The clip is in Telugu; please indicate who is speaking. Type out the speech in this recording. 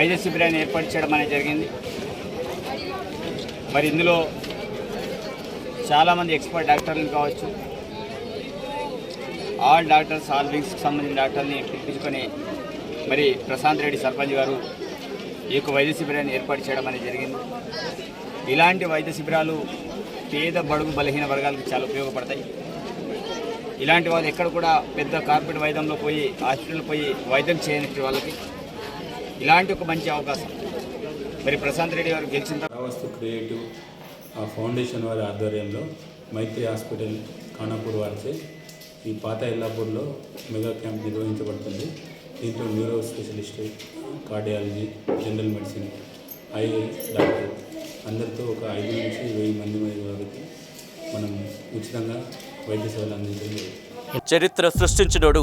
Speaker 1: వైద్య శిబిరాన్ని ఏర్పాటు చేయడం అనేది జరిగింది. మరి ఇందులో చాలామంది ఎక్స్పర్ట్ డాక్టర్లు కావచ్చు ఆల్ డాక్టర్స్ ఆల్ వింగ్స్కి సంబంధించిన డాక్టర్ని పిలిపించుకొని మరి ప్రశాంత్ రెడ్డి సర్పంచ్ గారు ఈ యొక్క వైద్య శిబిరాన్ని ఏర్పాటు చేయడం అనేది జరిగింది. ఇలాంటి వైద్య శిబిరాలు పేద బడుగు బలహీన వర్గాలకు చాలా ఉపయోగపడతాయి. ఇలాంటి వాళ్ళు ఎక్కడ కూడా పెద్ద కార్పొరేట్ వైద్యంలో పోయి హాస్పిటల్ పోయి వైద్యం చేయని వాళ్ళకి ఇలాంటి ఒక మంచి అవకాశం. మరి ప్రశాంత్ రెడ్డి గారు గెలిచిన తర్వాత
Speaker 2: క్రియేటివ్ ఆ ఫౌండేషన్ వారి ఆధ్వర్యంలో మైత్రి హాస్పిటల్ ఖానాపూర్ వారిచే ఈ పాత ఎల్లాపూర్లో మెగా క్యాంప్ నిర్వహించబడుతుంది. దీంట్లో neuro specialist cardiology general medicine eye doctor అందరితో ఒక ఐదు నుంచి వెయ్యి మంది వరకు మనం ఉచితంగా వైద్య సేవలు అందించడం
Speaker 3: చరిత్ర సృష్టించినోడు